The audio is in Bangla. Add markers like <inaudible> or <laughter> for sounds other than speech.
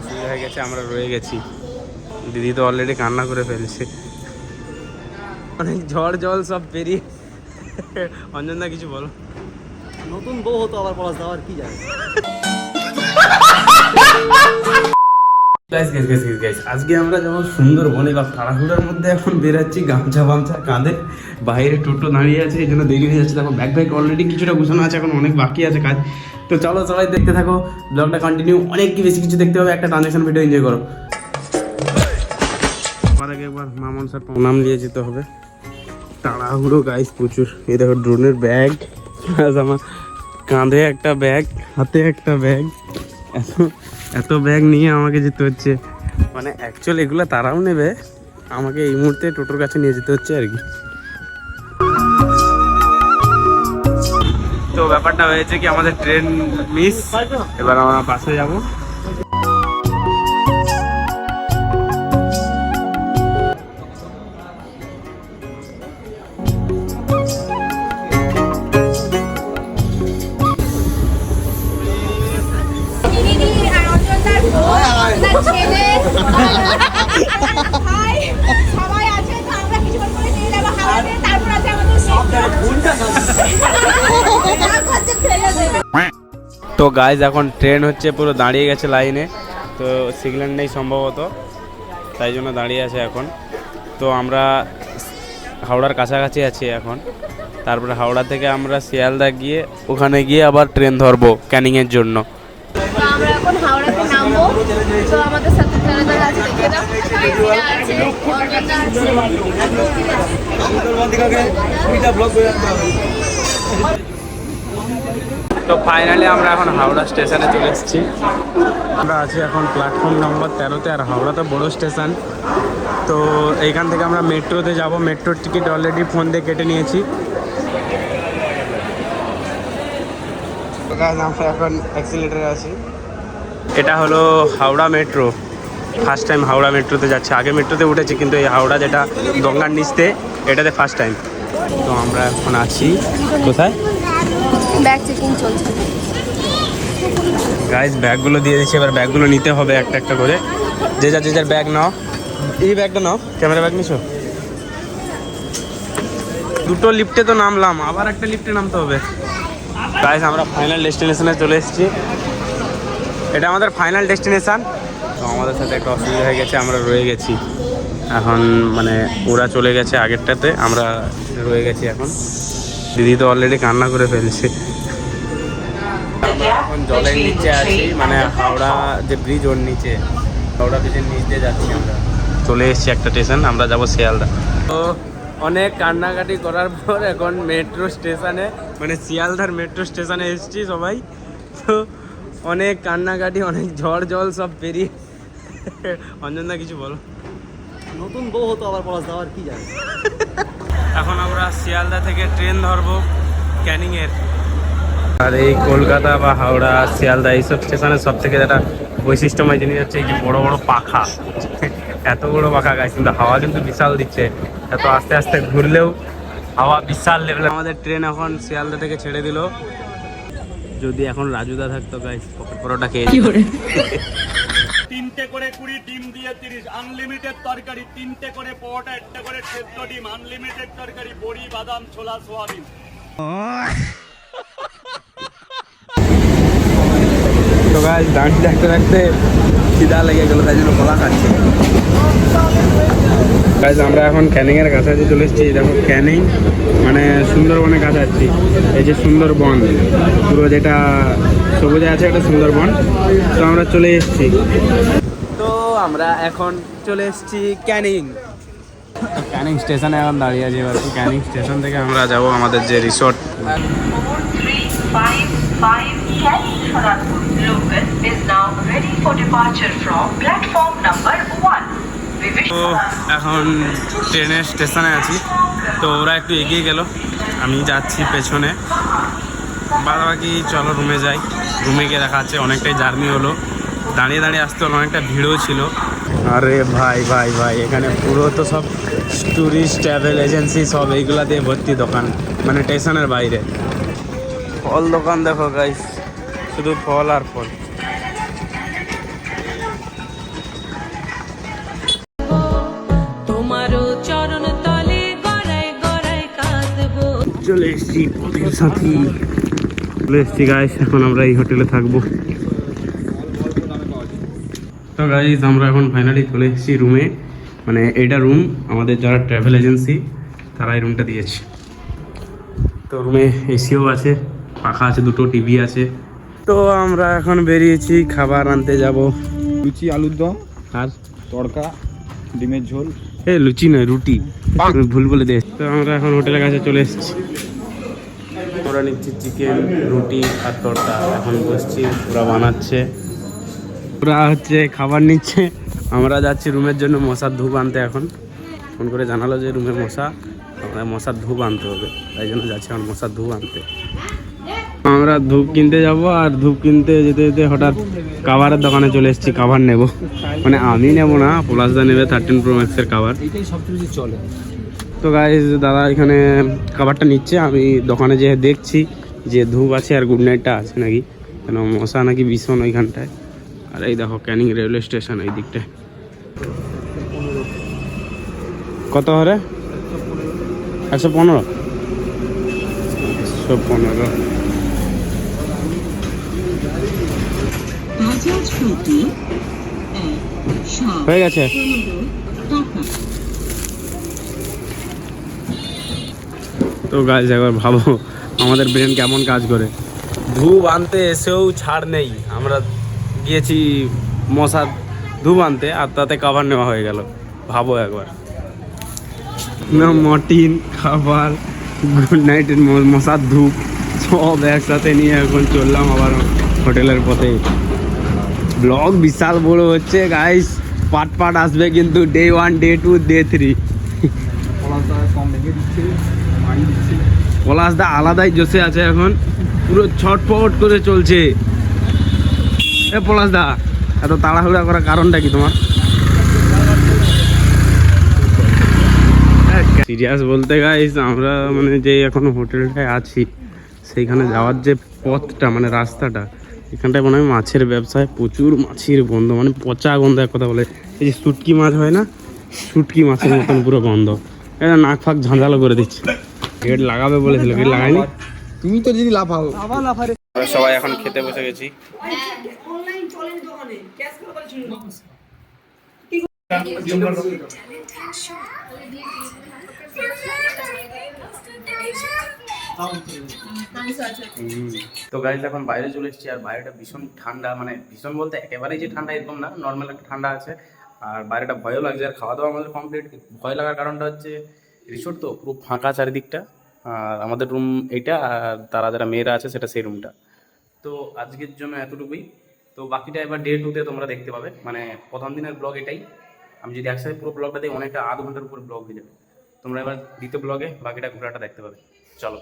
অসুবিধা হয়ে গেছে আমরা রয়ে গেছি। দিদি তো অলরেডি কান্না করে ফেলছে। অনেক ঝড় জল সব পেরিয়ে অঞ্জনদা কিছু বলো। নতুন বউ হতো আবার পলাশ দেওয়ার কি যায় guys guys guys guys guys আজকে আমরা যেমন সুন্দরবনে বা তাড়াহুড়ার মধ্যে এখন বেরাচ্ছি গামছা ফামছা কাঁধে। বাইরে টোটো দাঁড়িয়ে আছে এই জন্য দেরি হয়ে যাচ্ছে। দেখো ব্যাগ ব্যাগ অলরেডি কিছুটা গুছানো আছে এখন অনেক বাকি আছে কাজ। তো চলো সবাই দেখতে থাকো। ব্লগটা কন্টিনিউ অনেক কি বেশি কিছু দেখতে হবে একটা ট্রানজেকশন ভিডিও এনজয় করো। আগে একবার মামন স্যার প্রণাম নিয়ে যেতে হবে। তাড়াহুড়ো গাইস প্রচুর। এই দেখো ড্রোনের ব্যাগ প্লাস আমার কাঁধে একটা ব্যাগ হাতে একটা ব্যাগ এত এত ব্যাগ নিয়ে আমাকে যেতে হচ্ছে। মানে অ্যাকচুয়াল এগুলো তারাও নেবে। আমাকে এই মুহূর্তে টোটোর কাছে নিয়ে যেতে হচ্ছে আর কি। তো ব্যাপারটা হয়েছে কি আমাদের ট্রেন মিস এবার আমরা বাসে যাব। তারপর আছে আমাদের তো গাইজ এখন ট্রেন হচ্ছে পুরো দাঁড়িয়ে গেছে লাইনে তো সিগন্যাল নেই সম্ভবত তাই জন্য দাঁড়িয়ে আছে এখন। তো আমরা হাওড়ার কাছাকাছি আছি এখন। তারপরে হাওড়া থেকে আমরা শিয়ালদা গিয়ে ওখানে গিয়ে আবার ট্রেন ধরবো ক্যানিংয়ের জন্য। আমরা এখন হাওড়াতে নামবো। তো আমাদের সাথে যারা যারা আছে দেখে দাও আছে অর্জনদা আছে। তো ফাইনালি আমরা এখন হাওড়া স্টেশনে চলে এসেছি। আমরা আছি এখন প্ল্যাটফর্ম নম্বর তেরোতে আর হাওড়া তো বড় স্টেশন তো এইখান থেকে আমরা মেট্রোতে যাব। মেট্রোর টিকিট অলরেডি ফোন দিয়ে কেটে নিয়েছি। আমরা এখন অ্যাক্সিলেটারে আছি। এটা হলো Howrah metro first time Howrah মেট্রোতে যাচ্ছে। আগে মেট্রোতে উঠেছি কিন্তু এই হাওড়া যেটা গঙ্গার নিচতে এটাতে ফার্স্ট টাইম তো আমরা এখন আছি। কোথায়? গাইজ ব্যাগগুলো দিয়ে দিচ্ছি, এবার ব্যাগগুলো নিতে হবে একটা একটা করে। যে যার যে যার ব্যাগ নাও। এই ব্যাগটা নাও, ক্যামেরা ব্যাগ নিছো? দুটো লিফটে তো নামলাম, আবার একটা লিফটে নামতে হবে। গাইজ আমরা ফাইনাল ডেস্টিনেশনে চলে এসেছি। এটা আমাদের ফাইনাল ডেস্টিনেশন তো আমাদের সাথে একটা অসুবিধা হয়ে গেছে, আমরা রয়ে গেছি। এখন মানে ওরা চলে গেছে আগেরটাতে, আমরা রয়ে গেছি এখন। দিদি তো অলরেডি কান্না করে ফেলছে। আমরা এখন জলের নিচে আছি মানে হাওড়া যে ব্রিজ ওর নিচে। হাওড়া ব্রিজের নিচ দিয়ে যাচ্ছি আমরা। চলে এসেছি একটা স্টেশন আমরা যাব শিয়ালদা। তো অনেক কান্নাকাটি করার পর এখন মেট্রো স্টেশনে মানে শিয়ালদার মেট্রো স্টেশনে এসেছি সবাই। তো অনেক কান্নাকাটি অনেক ঝড় জল সব পেরিয়ে। অঞ্জনদা কিছু বলো। নতুন বউ হতো আবার পলাশ দেওয়ার কি যায় <laughs> এখন আমরা শিয়ালদা থেকে ট্রেন ধরবো ক্যানিংয়ের। আর এই কলকাতা বা হাওড়া শিয়ালদা এইসব স্টেশনের সব থেকে যেটা বৈশিষ্ট্যময় জিনিস হচ্ছে এই যে বড় বড় পাখা। এত বড় পাখা গাছ কিন্তু হাওয়া কিন্তু বিশাল দিচ্ছে। এত আস্তে আস্তে ঘুরলেও হাওয়া বিশাল লেভেলে আমাদের ট্রেন এখন শিয়ালদা থেকে ছেড়ে দিল। যদি এখন রাজুদা থাকতো গাইস পরোটা খেয়ে। তিনটে করে কুড়ি, ডিম দিয়ে তিরিশ। আনলিমিটেড তরকারি, তিনটে করে পরোটা, একটা করে সেদ্ধ ডিম। আনলিমিটেড তরকারি, বড়ি, বাদাম, ছোলা, সোয়াবিন। তো গাছ থাকতে থাকতে খিদা লেগে গেলো, তাই জন্য কলা আমরা এখন ক্যানিংয়ের কাছাকাছি চলে এসেছি, দেখো ক্যানিং মানে সুন্দরবনের কাছাকাছি এই যে সুন্দরবন, পুরো যেটা সবুজে আছে একটা সুন্দরবন। তো আমরা চলে এসেছি। তো আমরা এখন চলে এসেছি ক্যানিং। ক্যানিং স্টেশনে এখন দাঁড়িয়ে আছি এবার। ক্যানিং স্টেশন থেকে আমরা যাব আমাদের যে resort. 355 Canning Kharagpur local is now ready for departure from platform number 1. We wish তো এখন ট্রেনের স্টেশনে আছি। তো ওরা একটু এগিয়ে গেল। আমি যাচ্ছি পেছনে। বাদবাকি চলো রুমে যাই। রুমে গিয়ে দেখা যাচ্ছে অনেকটাই জার্নি হলো। দাঁড়িয়ে দাঁড়িয়ে আসতে হলো অনেকটা ভিড়ও ছিল। আরে ভাই ভাই ভাই এখানে পুরো তো সব ট্যুরিস্ট ট্রাভেল এজেন্সি সব এইগুলা দিয়ে ভর্তি দোকান মানে স্টেশনের বাইরে। ফল দোকান দেখো গাইস শুধু ফল আর ফল। চলে এসছি পথের সাথী। চলে এসেছি গাইস এখন আমরা এই হোটেলে থাকব। তো গাইস আমরা এখন ফাইনালি চলে এসেছি রুমে মানে এটা রুম আমাদের যারা ট্রাভেল এজেন্সি তারা এই রুমটা দিয়েছে। তো রুমে এসিও আছে পাখা আছে দুটো টিভি আছে। তো আমরা এখন বেরিয়েছি খাবার আনতে যাব। লুচি আলুর দম আর? তড়কা ডিমের ঝোল। এ লুচি নয় রুটি। ভুল বলে দে তো আমরা এখন হোটেলের কাছে চলে এসেছি। আমরা নিচ্ছি চিকেন, রুটি আর তড়কা এখন বসছি, ওরা বানাচ্ছে। ওরা হচ্ছে খাবার নিচ্ছে। আমরা যাচ্ছি রুমের জন্য মশার ধূপ আনতে এখন। ফোন করে জানালো যে রুমে মশা আমরা মশার ধূপ আনতে হবে। তাই জন্য যাচ্ছি এখন মশার ধূপ আনতে। আমরা ধূপ কিনতে যাব আর ধূপ কিনতে যেতে যেতে হঠাৎ কাভারের দোকানে চলে এসেছি কাভার নেব। মানে আমি নেব না, পলাশদা নেবে থার্টিন প্রো ম্যাক্সের কাভার এইটাই সবচেয়ে বেশি চলে তো গাইজ দাদা এখানে খাবারটা নিচ্ছে আমি দোকানে যেয়ে দেখছি যে ধূপ আছে আর গুড নাইটটা আছে নাকি। কেন মশা নাকি ভীষণ ওইখানটায়। আর এই দেখো ক্যানিং রেলওয়ে স্টেশন এই দিকটায়। কত হরে? একশো পনেরো। একশো পনেরো। হয়ে গেছে পনেরো টাকা তো গাছ একবার ভাবো, আমাদের ব্রেন কেমন কাজ করে। ধূপ আনতে এসেও ছাড় নেই। আমরা গিয়েছি মশা ধূপ আনতে, আর তাতে কাভার নেওয়া হয়ে গেল। ভাবো একবার। না মটিন খাবার গুড নাইটের মশার ধূপ, সব একসাথে নিয়ে এখন চললাম আবার হোটেলের পথে। ব্লগ বিশাল বড় হচ্ছে গাইস পাট পাট আসবে কিন্তু day one day two day three কম পলাশদা আলাদাই জোশে আছে এখন। পুরো ছটফট করে চলছে। এ পলাশদা, এত তাড়াহুড়া করার কারণটা কি তোমার? সিরিয়াস বলতে গাইস আমরা মানে যে এখন হোটেলটায় আছি, সেইখানে যাওয়ার যে পথটা মানে রাস্তাটা, এখানটায় মনে হয় মাছের ব্যবসায় প্রচুর মাছের গন্ধ মানে পচা গন্ধ এক কথা বলে। এই যে শুটকি মাছ হয় না, শুটকি মাছের মতন পুরো গন্ধ। এটা নাক ফাক ঝাঁঝালো করে দিচ্ছে। গেট লাগাবে বলেছিল গেট লাগায়নি? তুমি তো যদি লাফাও। আবার লাফারে সবাই এখন খেতে বসে গেছি। তো গাড়িতে এখন বাইরে চলে এসেছি আর বাইরেটা ভীষণ ঠান্ডা মানে ভীষণ বলতে একেবারেই যে ঠান্ডা এরকম না নর্মাল একটা ঠান্ডা আছে। আর বাইরেটা ভয়ও লাগছে আর খাওয়া দাওয়া আমাদের কমপ্লিট ভয় লাগার কারণটা হচ্ছে রিসোর্ট তো পুরো ফাঁকা চারিদিকটা। আর আমাদের রুম এইটা, আর তারা যারা মেয়েরা আছে সেটা সেই রুমটা তো আজকের জন্য এতটুকুই। তো বাকিটা এবার ডে টুতে তোমরা দেখতে পাবে। মানে প্রথম দিনের ব্লগ এটাই। আমি যদি একসাথে পুরো ব্লগটা দিই, অনেকটা আধ ঘণ্টার উপর ব্লগ হয়ে যাবে। তোমরা এবার দ্বিতীয় ব্লগে বাকিটা ঘোরাটা দেখতে পাবে। চলো।